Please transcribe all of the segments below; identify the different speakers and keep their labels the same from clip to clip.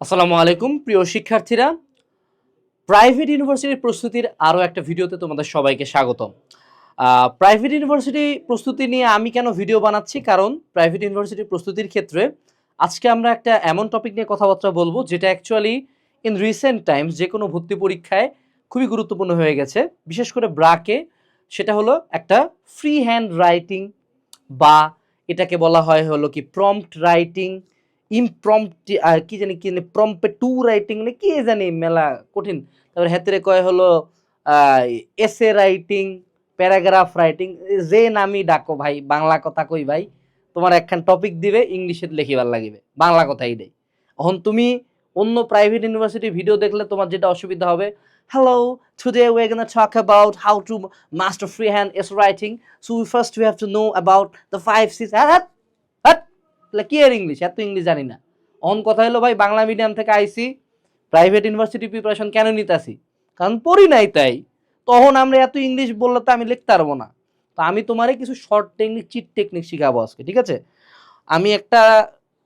Speaker 1: আসসালামু আলাইকুম, প্রিয় শিক্ষার্থীরা। প্রাইভেট ইউনিভার্সিটির প্রস্তুতির আরও একটা ভিডিওতে তোমাদের সবাইকে স্বাগত প্রাইভেট ইউনিভার্সিটি প্রস্তুতি নিয়ে আমি কেন ভিডিও বানাচ্ছি? কারণ প্রাইভেট ইউনিভার্সিটির প্রস্তুতির ক্ষেত্রে আজকে আমরা একটা এমন টপিক নিয়ে কথাবার্তা বলব, যেটা অ্যাকচুয়ালি ইন রিসেন্ট টাইমস যে কোনো ভর্তি পরীক্ষায় খুবই গুরুত্বপূর্ণ হয়ে গেছে। বিশেষ করে ব্রাকে, সেটা হলো একটা ফ্রি হ্যান্ড রাইটিং বা এটাকে বলা হয় হলো কি প্রম্পট রাইটিং ইমপ্রম্পট কি জানি কি জানি প্রম্পে টু রাইটিং মানে কি জানি মেলা কঠিন। তারপরে হেতেরে কয় হলো এসে রাইটিং প্যারাগ্রাফ রাইটিং যে নামই ডাকো ভাই, বাংলা কথা কই ভাই, তোমার একখান টপিক দিবে, ইংলিশে লিখিবার লাগিবে, বাংলা কথাই দেয়। এখন তুমি অন্য প্রাইভেট ইউনিভার্সিটি ভিডিও দেখলে তোমার যেটা অসুবিধা হবে hello today we gonna talk about how to master free hand essay writing so first we have to know about the five six হ্যাঁ। তাহলে কি আর ইংলিশ এত ইংলিশ জানি না। অন কথা হলো, ভাই, বাংলা মিডিয়াম থেকে আইসি প্রাইভেট ইউনিভার্সিটি প্রিপারেশন কেন নিতেছি? কারণ পড়ি নাই তাই। তখন আমরা এত ইংলিশ বললে তো আমি লিখতে পারব না। তো আমি তোমারে কিছু শর্ট টেকনিক চিট টেকনিক শিখাবো আজকে, ঠিক আছে? আমি একটা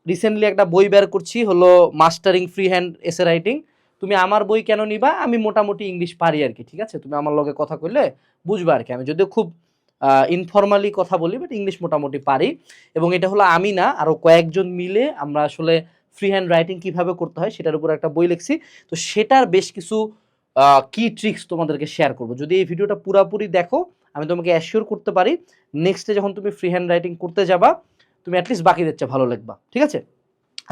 Speaker 1: রিসেন্টলি একটা বই বের করছি, হলো mastering free hand essay writing তুমি আমার বই কেন নিবা? আমি মোটামুটি ইংলিশ পারি আর কি, ঠিক আছে? তুমি আমার লগে কথা কইলে বুঝবা আর কি। আমি যদিও খুব ইনফর্মালি কথা বলি বাট ইংলিশ মোটামুটি পারি। এবং এটা হলো আমি না আরও কয়েকজন মিলে আমরা আসলে ফ্রি হ্যান্ড রাইটিং কীভাবে করতে হয় সেটার উপর একটা বই লিখছি। তো সেটার বেশ কিছু কি ট্রিক্স তোমাদেরকে শেয়ার করব। যদি এই ভিডিওটা পুরাপুরি দেখো, আমি তোমাকে অ্যাসিওর করতে পারি নেক্সটে যখন তুমি ফ্রি হ্যান্ড রাইটিং করতে যাবা, তুমি অ্যাটলিস্ট বাকিদের চেয়ে ভালো লিখবা। ঠিক আছে?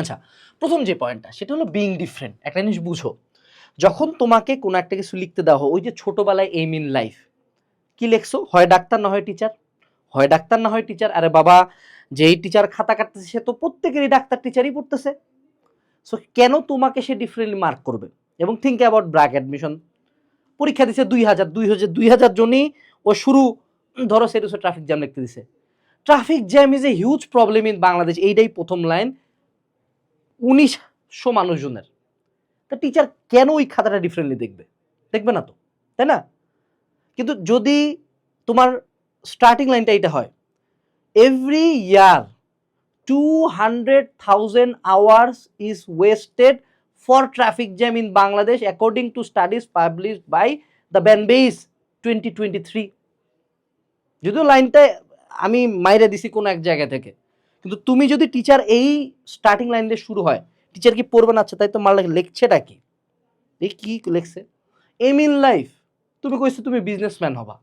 Speaker 1: আচ্ছা প্রথম যে পয়েন্টটা সেটা হলো বিং ডিফারেন্ট একটা জিনিস বুঝো, যখন তোমাকে কোনো একটা কিছু লিখতে দেওয়া হয়, ওই যে ছোটোবেলায় এম ইন লাইফ কি লেখছো? হয় ডাক্তার না হয় টিচার হয় ডাক্তার না হয় টিচার আরে বাবা, যেই টিচার খাতা কাটতেছে, সে তো প্রত্যেকেরই ডাক্তার টিচারই পড়তেছে। সো কেন তোমাকে সে ডিফারেন্টলি মার্ক করবে? এবং থিঙ্ক অ্যাবাউট ব্র্যাক অ্যাডমিশন পরীক্ষা দিছে দুই হাজার দুই হাজার দুই হাজার জনই। ও শুরু, ধরো সেটা ট্রাফিক জ্যাম লিখতে দিছে। Traffic jam is a huge problem in Bangladesh এইটাই প্রথম লাইন উনিশশো মানুষজনের। তা টিচার কেন ওই খাতাটা ডিফারেন্টলি দেখবে? দেখবে না তো? তাই না? কিন্তু যদি তোমার স্টার্টিং লাইনটা এটা হয় every year two hundred thousand hours is wasted for traffic jam in Bangladesh according to studies published by the BANBEIS twenty twenty three যদিও লাইনটা আমি মাইরে দিছি কোনো এক জায়গা থেকে, কিন্তু তুমি যদি টিচার এই স্টার্টিং লাইন দিয়ে শুরু হয় টিচার কি পড়বে না আচ্ছা তাই তো মার লেখছেটা কি? এই কী লেখছে? এম ইন লাইফ তুমি কইছো তুমি বিজনেসম্যান হবা।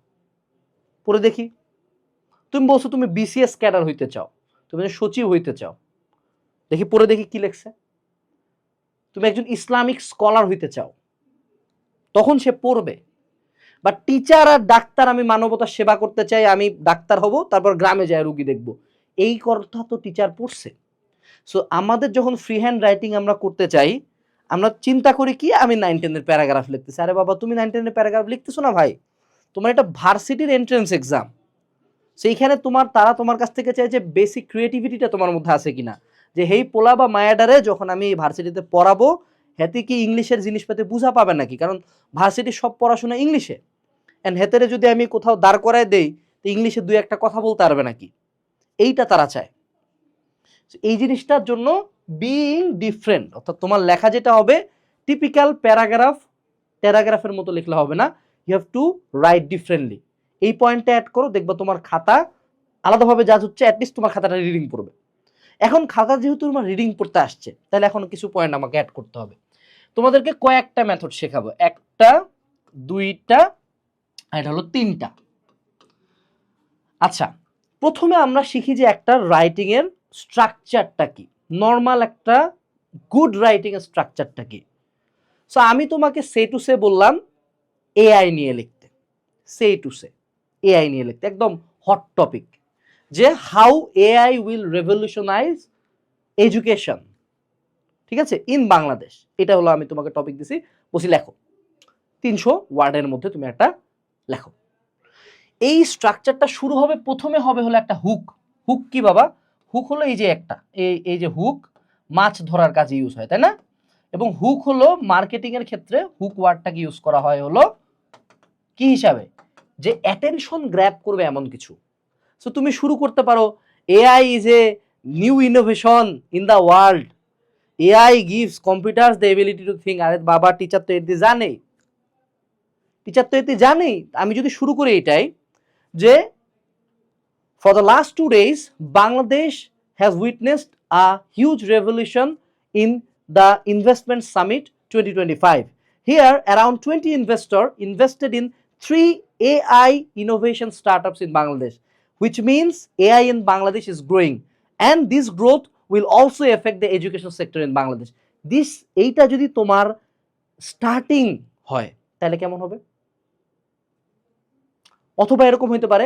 Speaker 1: পরে দেখি। তুমি বলছো তুমি বিসিএস ক্যাডার হইতে চাও। তুমি সচিব হইতে চাও। দেখি পরে দেখি কি লেখছে। তুমি একজন ইসলামিক স্কলার হইতে চাও। তখন সে পড়বে। বা টিচার আর ডাক্তার আমি মানবতার সেবা করতে চাই, আমি ডাক্তার হব, তারপর গ্রামে যায় রুগী দেখব। এই কথা তো টিচার পড়ছে। সো আমাদের যখন ফ্রি হ্যান্ড রাইটিং আমরা করতে চাই আমরা চিন্তা করি কি, আমি নাইন টেনের প্যারাগ্রাফ লিখতেছি। আরে বাবা, তুমি নাইন টেনের প্যারাগ্রাফ লিখতেছো না ভাই? তোমার এটা ভার্সিটির এন্ট্রেন্স এক্সাম সেইখানে তোমার, তারা তোমার কাছ থেকে চাই যে বেসিক ক্রিয়েটিভিটিটা তোমার মধ্যে আছে কিনা। যে হেই পোলা বা মায়াডারে, যখন আমি ভার্সিটিতে পড়াবো, হেতে কি ইংলিশের জিনিসপাতি বুঝা পাবে নাকি? কারণ ভার্সিটির সব পড়াশোনা ইংলিশে। অ্যান্ড হেতেরে যদি আমি কোথাও দাঁড় করায় দেই, তো ইংলিশে দুই একটা কথা বলতে পারবে নাকি? এইটা তারা চায়। এই জিনিসটার জন্য বিইং ডিফারেন্ট অর্থাৎ তোমার লেখা যেটা হবে টিপিক্যাল প্যারাগ্রাফ প্যারাগ্রাফের মতো লিখলে হবে না। You have to write differently এই পয়েন্টটা অ্যাড করো, দেখবা তোমার খাতা আলাদাভাবে যা হচ্ছে অ্যাটলিস্ট তোমার খাতাটা রিডিং পড়বে। এখন খাতা যেহেতু তোমার রিডিং পড়তে আসছে, তাহলে এখন কিছু পয়েন্ট আমাকে অ্যাড করতে হবে। তোমাদেরকে কয়েকটা মেথড শেখাবো। একটা, দুইটা এটা হলো তিনটা। আচ্ছা প্রথমে আমরা শিখি যে একটা রাইটিংয়ের স্ট্রাকচারটা কি। নর্মাল একটা গুড রাইটিং স্ট্রাকচারটা কি? সো আমি তোমাকে সে টু সে বললাম এআই নিয়ে লিখতে। সে টু সে এআই নিয়ে লিখতে। একদম হট টপিক যে how AI will revolutionize education ঠিক আছে? ইন বাংলাদেশ এটা হলো আমি তোমাকে টপিক দিছি। বলছি, লেখো। তিনশো ওয়ার্ডের মধ্যে তুমি একটা লেখো। এই স্ট্রাকচারটা শুরু হবে, প্রথমে হবে হলো একটা হুক হুক কি বাবা? হুক হলো এই যে একটা, এই এই যে হুক মাছ ধরার কাজে ইউজ হয়, তাই না? এবং হুক হলো মার্কেটিং এর ক্ষেত্রে হুক ওয়ার্ডটাকে ইউজ করা হয় হলো কি হিসাবে? যে অ্যাটেনশন গ্র্যাব করবে এমন কিছু। সো তুমি শুরু করতে পারো AI is a new innovation in the world AI gives computers the ability to think আরে বাবা টিচার তো এটি জানে। টিচার তো এতে জানেই আমি যদি শুরু করি এটাই, যে last two days Bangladesh has witnessed a huge revolution in the investment summit twenty twenty five here around twenty investor invested in three AI innovation startups in Bangladesh, which means AI in Bangladesh is growing. And this growth will also affect the education sector in Bangladesh. This এইটা যদি তোমার starting হয় তাহলে কেমন হবে অথবা এরকম হইতে পারে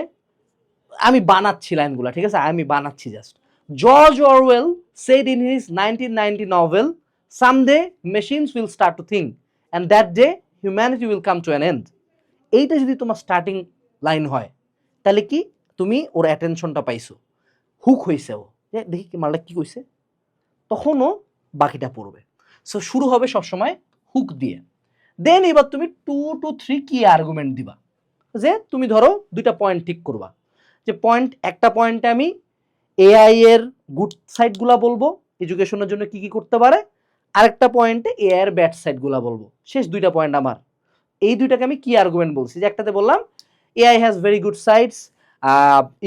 Speaker 1: আমি বানাচ্ছি লাইনগুলো, ঠিক আছে? আমি বানাচ্ছি just George Orwell said in his nineteen ninety novel someday machines will start to think and that day humanity will come to an end এইটা যদি তোমার স্টার্টিং লাইন হয়, তাহলে কি তুমি ওর অ্যাটেনশনটা পাইছো? হুক হয়েছে ও। দেখি কি মালটা কি কইছে? তখনও বাকিটা পড়বে। সো শুরু হবে সবসময় হুক দিয়ে। দেন এবার তুমি টু টু থ্রি কি আর্গুমেন্ট দিবা। যে তুমি ধরো দুইটা পয়েন্ট ঠিক করবা। যে পয়েন্ট একটা পয়েন্টে আমি এআই এর গুড সাইডগুলা বলব এডুকেশনের জন্য কি কি করতে পারে আরেকটা পয়েন্টে এআই এর ব্যাড সাইডগুলা বলব। শেষ দুইটা পয়েন্ট আমার। এই দুইটাকে আমি কি আর্গুমেন্ট বলছি? যে একটাতে বললাম AI has very good sides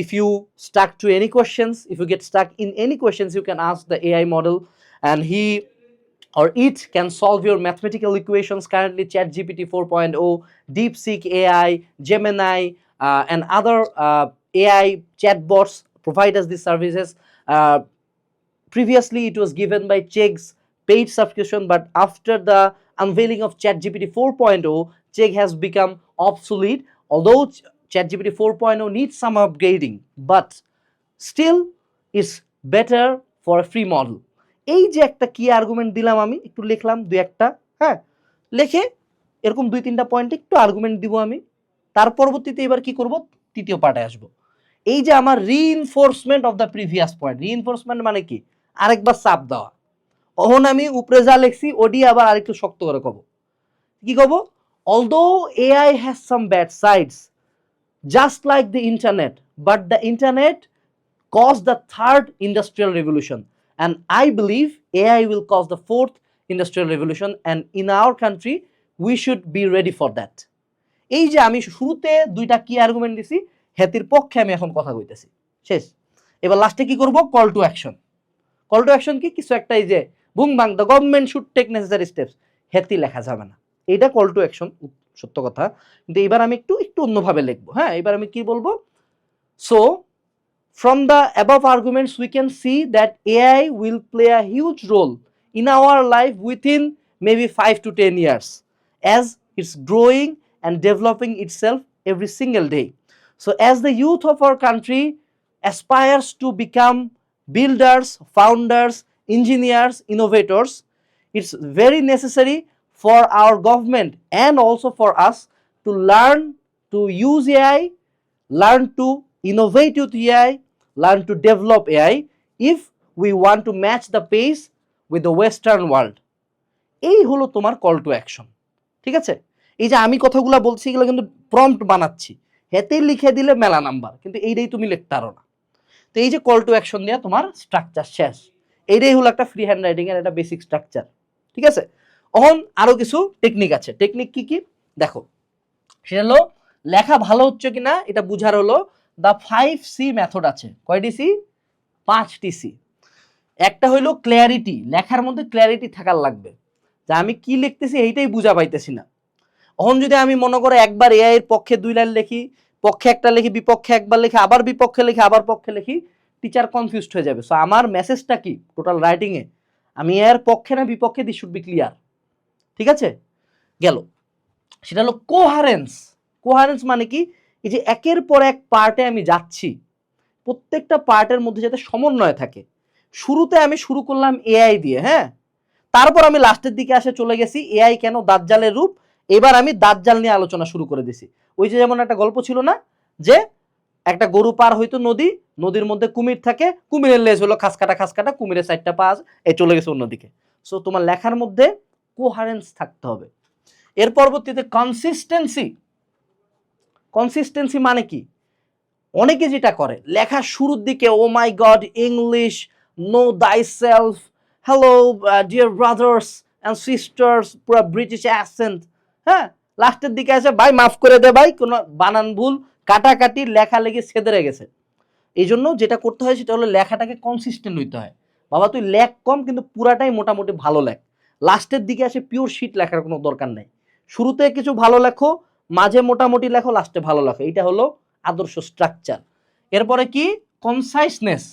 Speaker 1: if you stuck to any questions if you get stuck in any questions you can ask the AI model and he or it can solve your mathematical equations currently ChatGPT 4.0, DeepSeek AI, Gemini, uh, and other uh, AI chatbots provide us these services. Uh, previously, it was given by Chegg's paid subscription, but after the unveiling of ChatGPT 4.0, Chegg has become obsolete. Although ChatGPT 4.0 needs some upgrading, but still is better for a free model. এই যে একটা কি argument দিলাম আমি একটু লিখলাম দুই একটা হ্যাঁ লিখে এরকম দুই তিনটা পয়েন্টে একটু আর্গুমেন্ট দিব আমি তার পরবর্তীতে এবার কি করব তৃতীয় পার্টে আসব এই যে আমার reinforcement of the previous point reinforcement মানে কি? আরেকবার চাপ দেওয়া। অহন আমি উপরে যা লিখছি, ওডি আবার আরেকটু শক্ত করে কব। কি কব? Although AI has some bad sides just like the internet but the internet caused the third industrial revolution. And i believe ai will cause the fourth industrial revolution, and in our country, we should be ready for that. এই যে আমি শুরুতে দুইটা কি argument দিছি হেতির পক্ষে আমি এখন কথা কইতেছি। শেষ। এবার লাস্টে কি করব? Call to action call to action কি? কিছু একটা এই যে বুং বাং the government should take necessary steps হেতি লেখা যাবে না। এইটা কল টু অ্যাকশন সত্য কথা। কিন্তু এবার আমি একটু একটু অন্যভাবে লিখব হ্যাঁ? এবার আমি কি বলব? So From the above arguments, we can see that AI will play a huge role in our life within maybe five to 10 years as it's growing and developing itself every single day. So, as the youth of our country aspires to become builders, founders, engineers, innovators, it's very necessary for our government and also for us to learn to use AI, learn to innovate with AI, learn to develop AI if we want to match the pace with the Western world. এই হলো তোমার call to action ঠিক আছে এই যে আমি কথাগুলো বলছি এগুলো কিন্তু প্রম্পট বানাচ্ছি হেতে লিখে দিলে মেলা নাম্বার, কিন্তু এইটাই তুমি লিখতে পারো না। তো এই যে কল টু অ্যাকশন দেওয়া তোমার স্ট্রাকচার শেষ। এইটাই হলো একটা ফ্রি হ্যান্ড রাইটিং এর একটা বেসিক স্ট্রাকচার ঠিক আছে? অহন আরও কিছু টেকনিক আছে। টেকনিক কি কি? দেখো, সেটা হলো লেখা ভালো হচ্ছে কিনা, এটা বুঝার হলো দ্য ফাইভ সি মেথড আছে। কয়টি সি পাঁচটি সি একটা হইল ক্ল্যারিটি লেখার মধ্যে ক্ল্যারিটি থাকার লাগবে। যে আমি কি লিখতেছি, এইটাই বুঝা পাইতেছি না। এখন যদি আমি মনে করো একবার এআই এর পক্ষে দুই লাইন লিখি, পক্ষে একটা লিখি, বিপক্ষে একবার লিখি, আবার বিপক্ষে লিখি, আবার পক্ষে লিখি টিচার কনফিউজড হয়ে যাবে। সো আমার মেসেজটা কি? টোটাল রাইটিংয়ে আমি এর পক্ষে না, বিপক্ষে দিস শুড বি ক্লিয়ার ঠিক আছে? গেল। সেটা হলো কোহারেন্স কোহারেন্স মানে কি? এই যে একের পর এক পার্টে আমি যাচ্ছি, প্রত্যেকটা পার্টের মধ্যে যাতে সমন্বয় থাকে। শুরুতে আমি শুরু করলাম এআই দিয়ে হ্যাঁ? তারপর আমি লাস্টের দিকে আসে চলে গেছি এআই কেন দাঁতজালের রূপ? এবার আমি দাঁতজাল নিয়ে আলোচনা শুরু করে দিছি। ওই যে যেমন একটা গল্প ছিল না, যে একটা গরু পার হইতো নদী, নদীর মধ্যে কুমির থাকে, কুমিরের লেজ হলো খাস কাটা খাস কাটা কুমিরের সাইডটা পাস এই চলে গেছে অন্যদিকে। সো তোমার লেখার মধ্যে কোহারেন্স থাকতে হবে। এর পরবর্তীতে কনসিস্টেন্সি কনসিস্টেন্সি মানে কি? অনেকে যেটা করে লেখার শুরুর দিকে ও my god English know thyself hello dear brothers and sisters পুরো ব্রিটিশ অ্যাসেন্ট হ্যাঁ? লাস্টের দিকে আসে ভাই, মাফ করে দে ভাই, কোনো বানান ভুল, কাটাকাটি লেখা লেগে সেদরে গেছে। এই জন্য যেটা করতে হয় সেটা হলো লেখাটাকে কনসিস্টেন্ট হইতে হয়। বাবা, তুই লেখ কম, কিন্তু পুরাটাই মোটামুটি ভালো লেখ। লাস্টের দিকে আসে পিওর শিট লেখার কোনো দরকার নাই। শুরুতে কিছু ভালো লেখো, মাঝে মোটামুটি লেখো, লাস্টে ভালো লেখো। এটা হলো আদর্শ স্ট্রাকচার এরপরে কি? কনসাইসনেস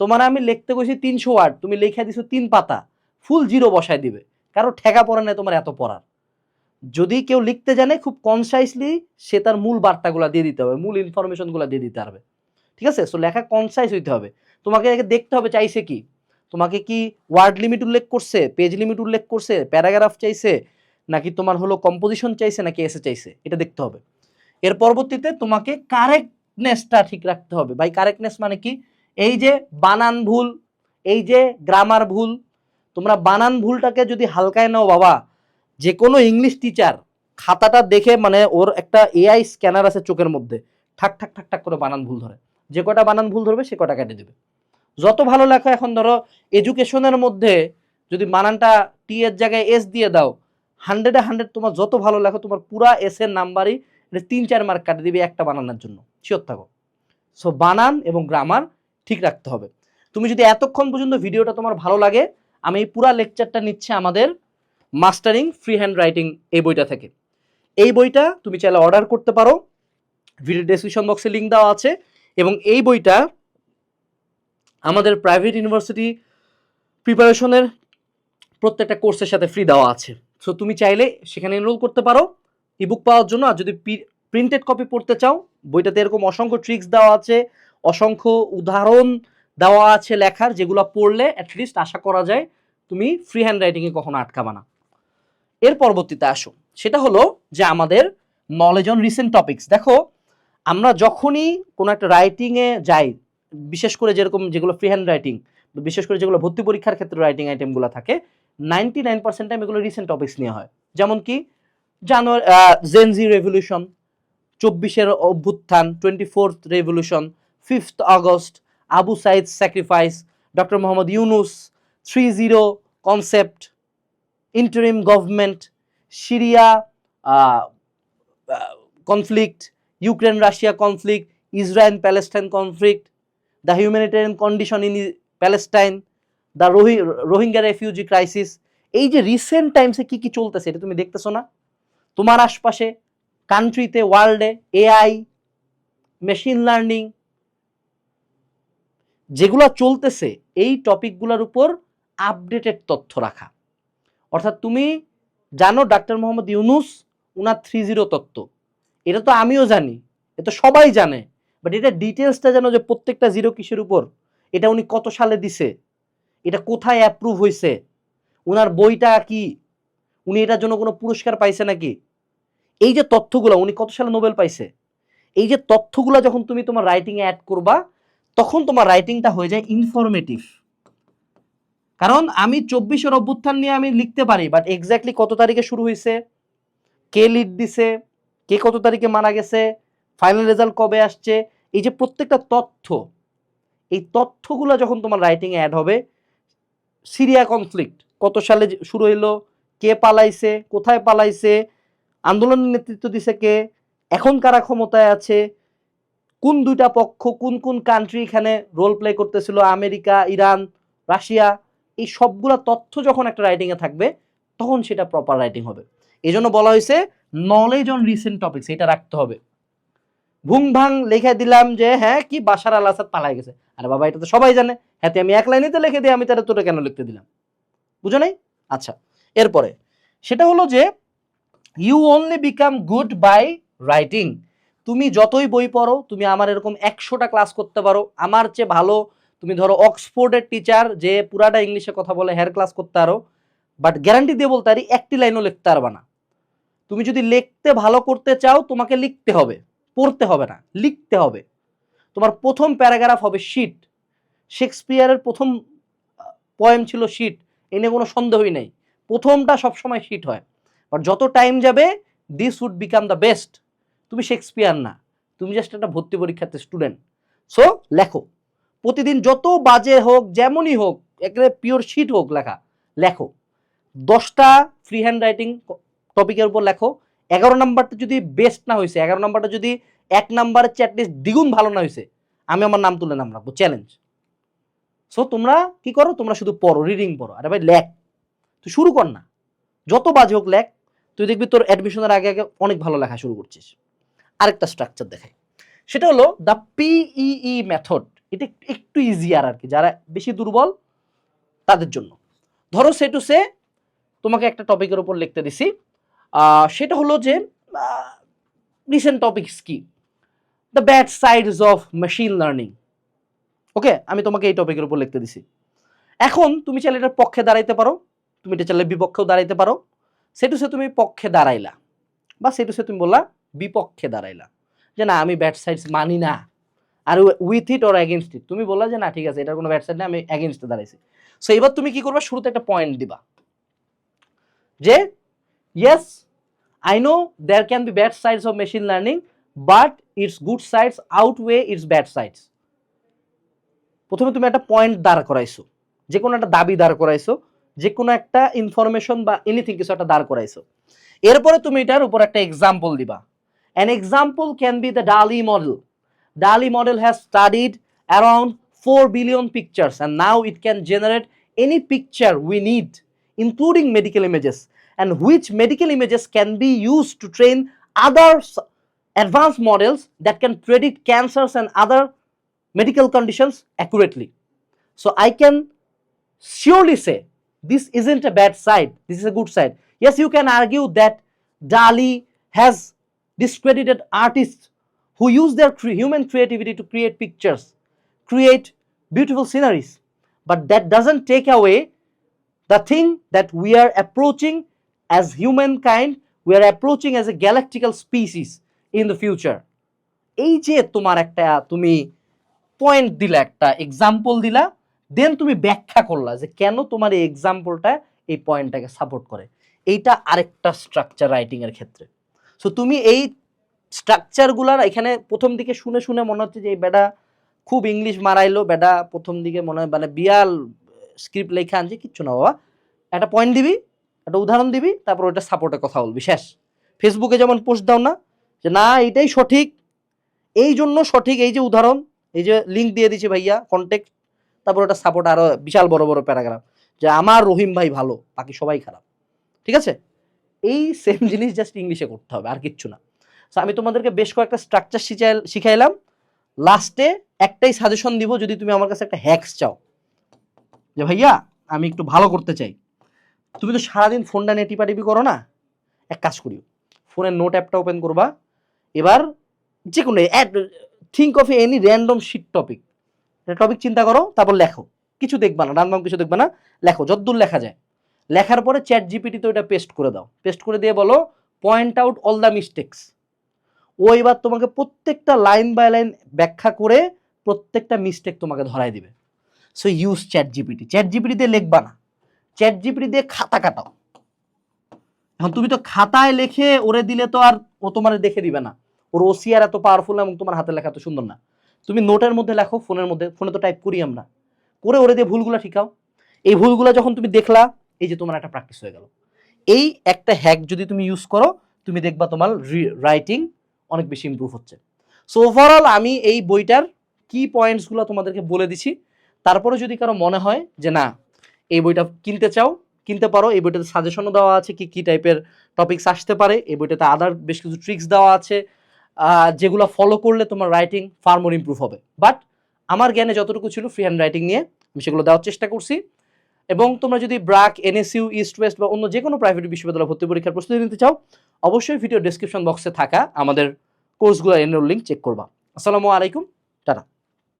Speaker 1: তোমার আমি লিখতে কইছি তিনশো ওয়ার্ড তুমি লিখে দিছো তিন পাতা ফুল জিরো বসায় দিবে। কারও ঠেকা পড়ে নাই তোমার এত পড়ার। যদি কেউ লিখতে জানে, খুব কনসাইসলি সে তার মূল বার্তাগুলো দিয়ে দিতে হবে, মূল ইনফরমেশনগুলো দিয়ে দিতে পারবে। ঠিক আছে? সো লেখা কনসাইজ হইতে হবে। তোমাকে দেখতে হবে চাইছে কি? তোমাকে কি ওয়ার্ড লিমিট উল্লেখ করছে পেজ লিমিট উল্লেখ করছে প্যারাগ্রাফ চাইছে, নাকি তোমার হলো কম্পোজিশন চাইছে, নাকি এসে চাইছে? এটা দেখতে হবে। এর পরবর্তীতে তোমাকে কারেক্টনেসটা ঠিক রাখতে হবে। ভাই কারেক্টনেস মানে কি? এই যে বানান ভুল, এই যে গ্রামার ভুল, তোমরা বানান ভুলটাকে যদি হালকায় নাও বাবা যে কোনো ইংলিশ টিচার খাতাটা দেখে মানে ওর একটা এআই স্ক্যানার আছে চোখের মধ্যে, ঠাক ঠাক ঠাক ঠাক করে বানান ভুল ধরে। যে কটা বানান ভুল ধরবে সে কটা কেটে দেবে। যত ভালো লেখা এখন ধরো এডুকেশনের মধ্যে যদি বানানটা টি এর জায়গায় এস দিয়ে দাও হান্ড্রেডে হান্ড্রেড তোমার যত ভালো লেখো তোমার পুরা এস এর নাম্বারই এটা তিন, চার মার্ক কাটে দিবে একটা বানানোর জন্য। শিওর থাকো। সো বানান এবং গ্রামার ঠিক রাখতে হবে। তুমি যদি এতক্ষণ পর্যন্ত ভিডিওটা তোমার ভালো লাগে, আমি এই পুরা লেকচারটা নিচ্ছে আমাদের মাস্টারিং ফ্রি হ্যান্ড রাইটিং এই বইটা থেকে। এই বইটা তুমি চাইলে অর্ডার করতে পারো। ভিডিও ডেসক্রিপশন বক্সে লিঙ্ক দেওয়া আছে। এবং এই বইটা আমাদের প্রাইভেট ইউনিভার্সিটি প্রিপারেশনের প্রত্যেকটা কোর্সের সাথে ফ্রি দেওয়া আছে। সো তুমি চাইলে সেখানে এনরোল করতে পারো। ইবুক পাওয়ার জন্য। আর যদি প্রিন্টেড কপি পড়তে চাও, বইটাতে এরকম অসংখ্য ট্রিক্স দেওয়া আছে, অসংখ্য উদাহরণ দেওয়া আছে লেখার, যেগুলো পড়লে অ্যাটলিস্ট আশা করা যায় তুমি ফ্রি হ্যান্ড রাইটিংয়ে কখনো আটকাবা না। এর পরবর্তীতে আসো সেটা হলো যে আমাদের নলেজ অন রিসেন্ট টপিকস দেখো, আমরা যখনই কোনো একটা রাইটিংয়ে যাই, বিশেষ করে যেরকম যেগুলো ফ্রি হ্যান্ড রাইটিং বিশেষ করে যেগুলো ভর্তি পরীক্ষার ক্ষেত্রে রাইটিং আইটেমগুলো থাকে নাইনটি নাইন পার্সেন্ট টাইম এগুলো রিসেন্ট টপিক্স নিয়ে হয়। যেমন কি জানুয়ারি জেনজি রেভলিউশন চব্বিশের অভ্যুত্থান twenty fourth revolution fifth August Abu Sayed sacrifice doctor Mohammad Yunus three zero concept interim government Syria conflict Ukraine Russia conflict Israel Palestine conflict the humanitarian condition in Palestine the রোহি Rohingya refugee crisis এই যে recent টাইমসে কি কি চলতেছে, এটা তুমি দেখতেছো না? তোমার আশপাশে কান্ট্রিতে ওয়ার্ল্ডে এআই মেশিন লার্নিং যেগুলো চলতেছে, এই টপিকগুলোর উপর আপডেটেড তথ্য রাখা। অর্থাৎ তুমি জানো ডাক্তার মোহাম্মদ ইউনুস, উনার থ্রি জিরো তত্ত্ব। এটা তো আমিও জানি, এটা সবাই জানে বাট এটা ডিটেলসটা জানো যে প্রত্যেকটা জিরো কিসের উপর? এটা উনি কত সালে দিছে? এটা কোথায় অ্যাপ্রুভ হয়েছে উনার বইটা কি? উনি এটার জন্য কোনো পুরস্কার পাইছে নাকি? এই যে তথ্যগুলো, উনি কত সালে নোবেল পাইছে? এই যে তথ্যগুলো যখন তুমি তোমার রাইটিংয়ে অ্যাড করবা, তখন তোমার রাইটিংটা হয়ে যায় ইনফরমেটিভ কারণ আমি চব্বিশের অভ্যুত্থান নিয়ে আমি লিখতে পারি বাট এক্স্যাক্টলি কত তারিখে শুরু হয়েছে কে লিড দিছে? কে কত তারিখে মারা গেছে? ফাইনাল রেজাল্ট কবে আসছে? এই যে প্রত্যেকটা তথ্য, এই তথ্যগুলো যখন তোমার রাইটিংয়ে অ্যাড হবে, সিরিয়া কনফ্লিক্ট কত সালে শুরু হইল? কে পালাইছে? কোথায় পালাইছে? আন্দোলনের নেতৃত্ব দিছে কে? এখন কারা ক্ষমতায় আছে? কোন দুইটা পক্ষ, কোন কোন কান্ট্রি এখানে রোল প্লে করতেছিল? America, Iran, Russia? এই সবগুলা তথ্য যখন একটা রাইটিংয়ে থাকবে, তখন সেটা প্রপার রাইটিং হবে। এই জন্য বলা হয়েছে নলেজ অন রিসেন্ট টপিকস এটা রাখতে হবে। ভুং ভাং লিখে দিলাম যে হ্যাঁ কি বাসার আল আসাদ পালাই গেছে। আরে বাবা, এটা তো সবাই জানে। হ্যাঁ আমি এক লাইনেতে লিখে দিই, আমি তাহলে তোটা কেন লিখতে দিলাম? বুঝো নাই? আচ্ছা এরপরে, সেটা হলো যে you only become good by writing তুমি যতই বই পড়ো, তুমি আমার এরকম একশোটা ক্লাস করতে পারো। আমার চেয়ে ভালো তুমি ধরো অক্সফোর্ডের টিচার যে পুরাটা ইংলিশে কথা বলে হেয়ার ক্লাস করতে পারো বাট গ্যারান্টি দিয়ে বলতে পারি একটি লাইনও লিখতে পারবা না। তুমি যদি লিখতে ভালো করতে চাও, তোমাকে লিখতে হবে, পড়তে হবে না, লিখতে হবে। তোমার প্রথম প্যারাগ্রাফ হবে শিট শেক্সপিয়ারের প্রথম পয়েম ছিল শিট এ নিয়ে কোনো সন্দেহই নেই। প্রথমটা সবসময় শিট হয়। বাট যত টাইম যাবে this would become the best তুমি শেক্সপিয়ার না। তুমি জাস্ট একটা ভর্তি পরীক্ষার্থী স্টুডেন্ট সো লেখো। প্রতিদিন যত বাজে হোক, যেমনই হোক, একেবারে পিওর শিট হোক লেখা, লেখো। দশটা ফ্রি হ্যান্ড রাইটিং টপিকের উপর লেখো। এগারো নাম্বারটা যদি বেস্ট না হয়েছে এগারো নাম্বারটা যদি এক নাম্বারের চেয়ে অ্যাটলিস্ট দ্বিগুণ ভালো না হয়েছে আমি আমার নাম তুলে নাম রাখব চ্যালেঞ্জ সো তোমরা কি করো? তোমরা শুধু পড়ো রিডিং পড়ো। আরে ভাই, লেখ। তুই শুরু কর না। যত বাজে হোক লেখ। তুই দেখবি তোর অ্যাডমিশনের আগে আগে অনেক ভালো লেখা শুরু করছিস। আরেকটা স্ট্রাকচার দেখাই। সেটা হলো দ্য পিইই মেথড এটা একটু- ইজিয়ার আর কি যারা বেশি দুর্বল, তাদের জন্য। ধরো সে টু সে তোমাকে একটা টপিকের উপর লিখতে দিছি। সেটা হলো যে রিসেন্ট টপিকস কি? The bad sides of machine learning okay আমি তোমাকে এই টপিকের উপর লিখতে দিছি। এখন তুমি চাইলে এটার পক্ষে দাঁড়াইতে পারো। তুমি এটা চাইলে বিপক্ষেও দাঁড়াইতে পারো। সেটু সে তুমি পক্ষে দাঁড়াইলা। বা সেটু সে তুমি বললা, বিপক্ষে দাঁড়াইলা। যে না, আমি ব্যাড সাইডস মানি না। আর with it or against it তুমি বললা যে না, ঠিক আছে, এটার কোনো ব্যাড সাইড না আমি অ্যাগেনস্টে দাঁড়াইছি। সো এবার তুমি কি করবা? শুরুতে একটা পয়েন্ট দিবা। যে yes I know there can be bad sides of machine learning but its good sides outweigh its bad sides প্রথমে তুমি একটা পয়েন্ট দাঁড় করাইছো। যে কোনো একটা দাবি দাঁড় করাইছো, যে কোনো একটা ইনফরমেশন বা এনিথিং কিছু একটা দাঁড় করাইছো। এরপরে তুমি এটার উপর একটা এক্সাম্পল দিবা। An example can be the DALL-E model DALI model has studied around 4 billion pictures and now it can generate any picture we need, including medical images, and which medical images can be used to train other advanced models that can predict cancers and other medical conditions accurately. So I can surely say this isn't a bad side, this is a good side. Yes, you can argue that DALI has discredited artists who use their cre- human creativity to create pictures, create beautiful sceneries, but that doesn't take away the thing that we are approaching as humankind, we are approaching as a galactical species in the future. এই যে তোমার একটা তুমি point দিলা একটা example দিলা দেন তুমি ব্যাখ্যা করলা যে কেন তোমার এই এক্সাম্পলটা এই পয়েন্টটাকে সাপোর্ট করে এইটা আরেকটা স্ট্রাকচার রাইটিং এর ক্ষেত্রে সো তুমি এই স্ট্রাকচারগুলার এখানে প্রথম দিকে শুনে শুনে মনে হচ্ছে যে এই বেটা খুব ইংলিশ মারাইলো, বেটা প্রথম দিকে মনে হয় মানে বিয়াল স্ক্রিপ্ট লেখা আনছে, কিচ্ছু না বাবা। একটা পয়েন্ট দিবি, একটা উদাহরণ দিবি, তারপর ওটা সাপোর্টে কথা বলবি, শেষ। ফেসবুকে যেমন পোস্ট দাও না, যে না, এইটাই সঠিক, এই জন্য সঠিক, এই যে উদাহরণ, এই যে লিঙ্ক দিয়ে দিছে ভাইয়া কন্টেক্ট তারপর ওটা সাপোর্ট আরও বিশাল বড় বড় প্যারাগ্রাফ যে আমার রহিম ভাই ভালো, বাকি সবাই খারাপ, ঠিক আছে? এই সেম জিনিস জাস্ট ইংলিশে করতে হবে, আর কিচ্ছু না। So, আমি তোমাদেরকে বেশ কয়েকটা স্ট্রাকচার শিখাই শিখাইলাম। লাস্টে একটাই সাজেশন দিব যদি তুমি আমার কাছে একটা হ্যাক্স চাও। যে ভাইয়া আমি একটু ভালো করতে চাই। তুমি তো সারাদিন ফোনটা নিয়ে করো না? এক কাজ করিও। ফোনের নোট অ্যাপটা ওপেন করবা। এবার যে কোনো think of any random shit topic topic চিন্তা করো তারপর লেখো। কিছু দেখবা না রান্নাম কিছু দেখবা না। লেখো যদ্দূর লেখা যায়। লেখার পরে চ্যাট জিপিটিতে ওইটা পেস্ট করে দাও। পেস্ট করে দিয়ে বলো point out all the mistakes ও এবার তোমাকে প্রত্যেকটা লাইন বাই লাইন ব্যাখ্যা করে প্রত্যেকটা মিস্টেক তোমাকে ধরাই দিবে। So use chat GPT chat GPT দিয়ে লিখবা না। চ্যাট জিপিটি দিয়ে খাতা কাটাও। এখন তুমি তো খাতায় লেখে ওরে দিলে তো আর ও তোমার দেখে দিবে না। ওর ওসিআর এত পাওয়ারফুল এবং তোমার হাতে লেখা এত সুন্দর না। তুমি নোটের মধ্যে লেখো ফোনের মধ্যে ফোনে তো টাইপ করি আমরা। করে ওরে দিয়ে ভুলগুলো ঠিকাও এই ভুলগুলো যখন তুমি দেখলা, এই যে তোমার একটা প্র্যাকটিস হয়ে গেল। এই একটা হ্যাক যদি তুমি ইউজ করো, তুমি দেখবা তোমার রাইটিং অনেক বেশি ইমপ্রুভ হচ্ছে। সো ওভারঅল আমি এই বইটার কি পয়েন্টসগুলো তোমাদেরকে বলে দিছি। তারপরে যদি কারও মনে হয় যে না, এই বইটা কিনতে চাও, কিনতে পারো, এই বইটাতে সাজেশনও দেওয়া আছে, কি কি টাইপের টপিকস আসতে পারে, এই বইটাতে আদার বেশ কিছু ট্রিক্স দেওয়া আছে যেগুলো ফলো করলে তোমার রাইটিং ফার মোর ইমপ্রুভ হবে। বাট আমার জ্ঞানে যতটুকু ছিল ফ্রি হ্যান্ড রাইটিং নিয়ে, আমি সেগুলো দেওয়ার চেষ্টা করছি। এবং তোমরা যদি ব্রাক এনএসইউ ইস্ট ওয়েস্ট বা অন্য যে কোনো প্রাইভেট বিশ্ববিদ্যালয় ভর্তি পরীক্ষার প্রস্তুতি নিতে চাও অবশ্যই ভিডিও ডেসক্রিপশন বক্সে থাকা আমাদের কোর্সগুলো এনরোল লিঙ্ক চেক করবা। আসসালামু আলাইকুম।